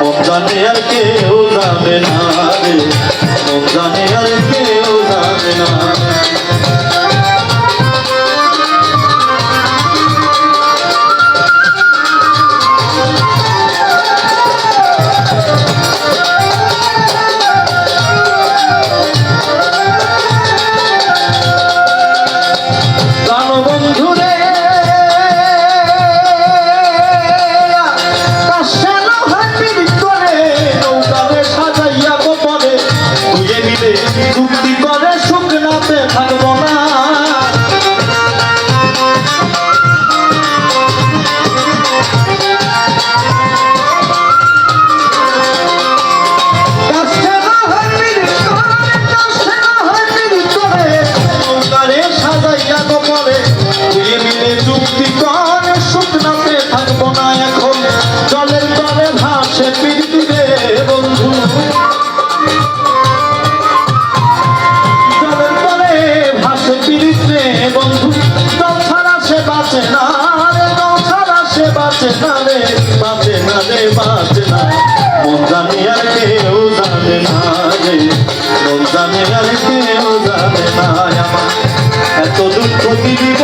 মন জানে আর কেউ যাবে না রে। মন আর কেউ যাবে না I don't want রে বাঁচে না মন জানি আর কেউ জানে না রে মন এত দুঃখ দিবি